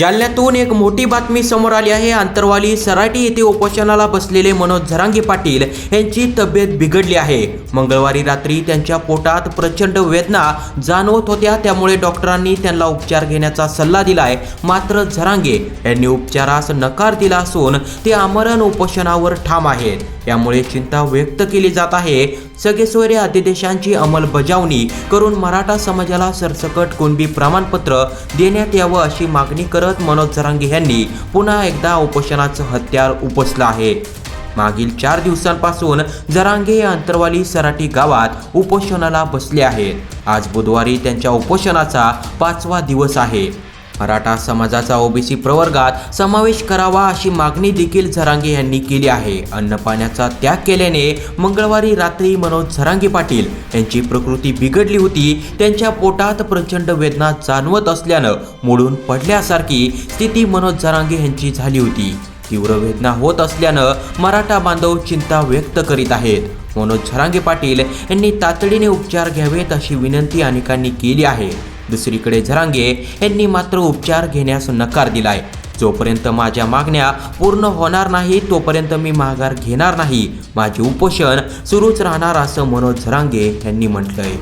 जालन्यातून एक मोठी बातमी समोर आली आहे. आंतरवाली सराटी येथे उपोषणाला बसलेले मनोज झरांगे पाटील यांची तब्येत बिघडली आहे. मंगळवारी रात्री त्यांच्या पोटात प्रचंड वेदना जाणवत होत्या. त्यामुळे डॉक्टरांनी त्यांना उपचार घेण्याचा सल्ला दिलाय. मात्र झरांगे यांनी उपचारास नकार दिला असून ते आमरण उपोषणावर ठाम आहेत. यामुळे चिंता व्यक्त केली जात आहे. सगळेसोयरे अध्यादेशांची अंमलबजावणी करून मराठा समाजाला सरसकट कुणबी प्रमाणपत्र देण्यात यावं अशी मागणी करत मनोज जरांगे यांनी पुन्हा एकदा उपोषणाचं हत्यार उपसलं आहे. मागील चार दिवसांपासून जरांगे अंतरवाली सराटी गावात उपोषणाला बसले आहेत. आज बुधवारी त्यांच्या उपोषणाचा पाचवा दिवस आहे. मराठा समाजाचा ओबीसी प्रवर्गात समावेश करावा अशी मागणी देखील झरांगे यांनी केली आहे. अन्नपाण्याचा त्याग केल्याने मंगळवारी रात्री मनोज झरांगे पाटील यांची प्रकृती बिघडली होती. त्यांच्या पोटात प्रचंड वेदना जाणवत असल्यानं मोडून पडल्यासारखी स्थिती मनोज झरांगे यांची झाली होती. तीव्र वेदना होत असल्यानं मराठा बांधव चिंता व्यक्त करीत आहेत. मनोज झरांगे पाटील यांनी तातडीने उपचार घ्यावेत अशी विनंती अनेकांनी केली आहे. दुसरीकडे झरांगे यांनी मात्र उपचार घेण्यास नकार दिलाय. जोपर्यंत माझ्या मागण्या पूर्ण होणार नाही तोपर्यंत मी माघार घेणार नाही. माझे उपोषण सुरूच राहणार असं मनोज झरांगे यांनी म्हटलंय.